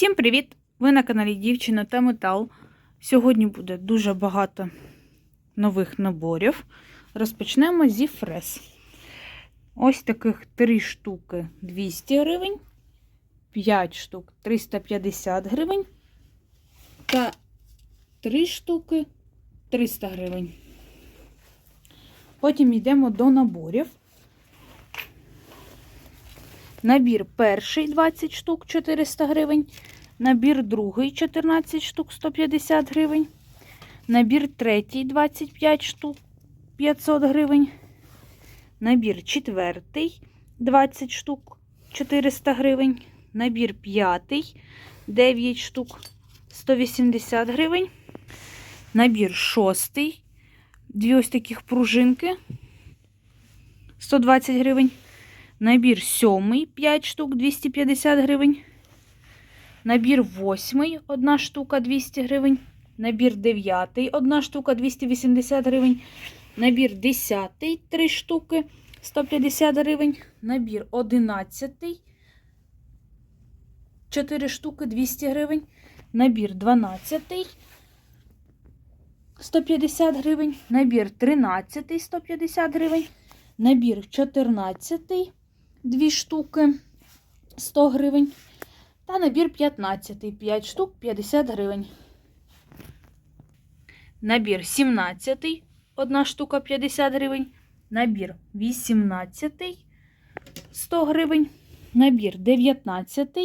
Всім привіт! Ви на каналі Дівчина та Метал. Сьогодні буде дуже багато нових наборів. Розпочнемо зі фрез. Ось таких 3 штуки 200 гривень, 5 штук 350 гривень та 3 штуки 300 гривень. Потім йдемо до наборів. Набір перший 20 штук 400 гривень. Набір другий 14 штук 150 гривень. Набір третій 25 штук 500 гривень. Набір четвертий 20 штук 400 гривень. Набір п'ятий 9 штук 180 гривень. Набір шостий. Дві ось таких пружинки 120 гривень. Набір сьомий 5 штук 250 гривень. Набір восьмий 1 штука 200 гривень. Набір дев'ятий 1 штука 280 гривень. Набір десятий 3 штуки 150 гривень. Набір одинадцятий 4 штуки 200 гривень. Набір дванадцятий 150 гривень. Набір тринадцятий 150 гривень. Набір 14 2 штуки 100 гривень. Та набір 15 5 штук 50 гривень. Набір 17 1 штука 50 гривень. Набір 18 100 гривень. Набір 19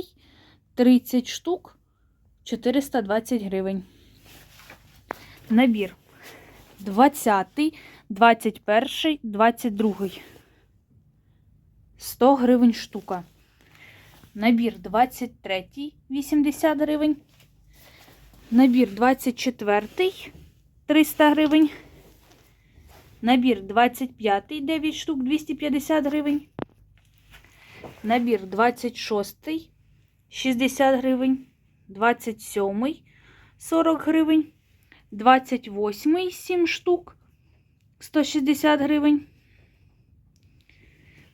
30 штук 420 гривень. Набір 20 21, 22. 100 гривень штука. Набір 23, 80 гривень. Набір 24, 300 гривень. Набір 25, 9 штук, 250 гривень. Набір 26, 60 гривень. 27, 40 гривень. 28 7 штук 160 гривень.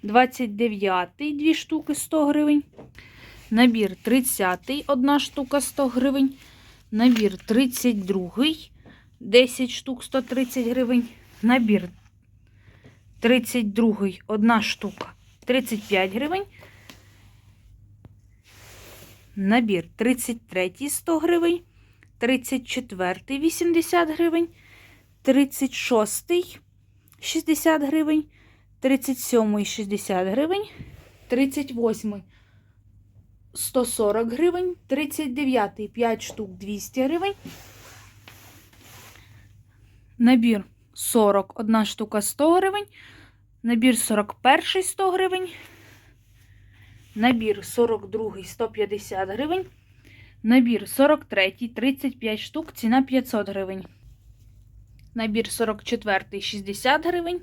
29 2 штуки 100 гривень. Набір 30 1 штука 100 гривень. Набір 32 10 штук 130 гривень. Набір 32 1 штука 35 гривень. Набір 33 100 гривень. 34 80 гривень, 36 60 гривень, 37 60 гривень, 38 140 гривень, 39 5 штук 200 гривень. Набір 40 1 штука 100 гривень. Набір 41 100 гривень. Набір 42 150 гривень. Набір 43, 35 штук, ціна 500 гривень. Набір 44, 60 гривень.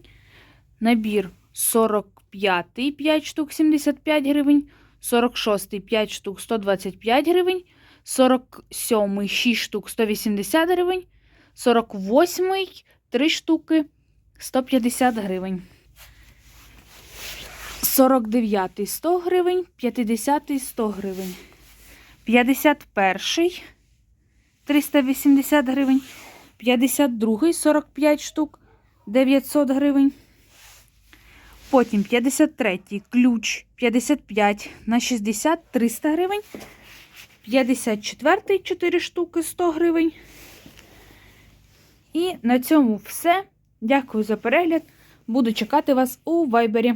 Набір 45, 5 штук, 75 гривень. 46, 5 штук, 125 гривень. 47, 6 штук, 180 гривень. 48, 3 штуки, 150 гривень. 49, 100 гривень. 50, 100 гривень. 51 380 гривень, 52 45 штук 900 гривень. Потім 53 ключ 55 на 60 300 гривень. 54 4 штуки 100 гривень. І на цьому все. Дякую за перегляд. Буду чекати вас у вайбері.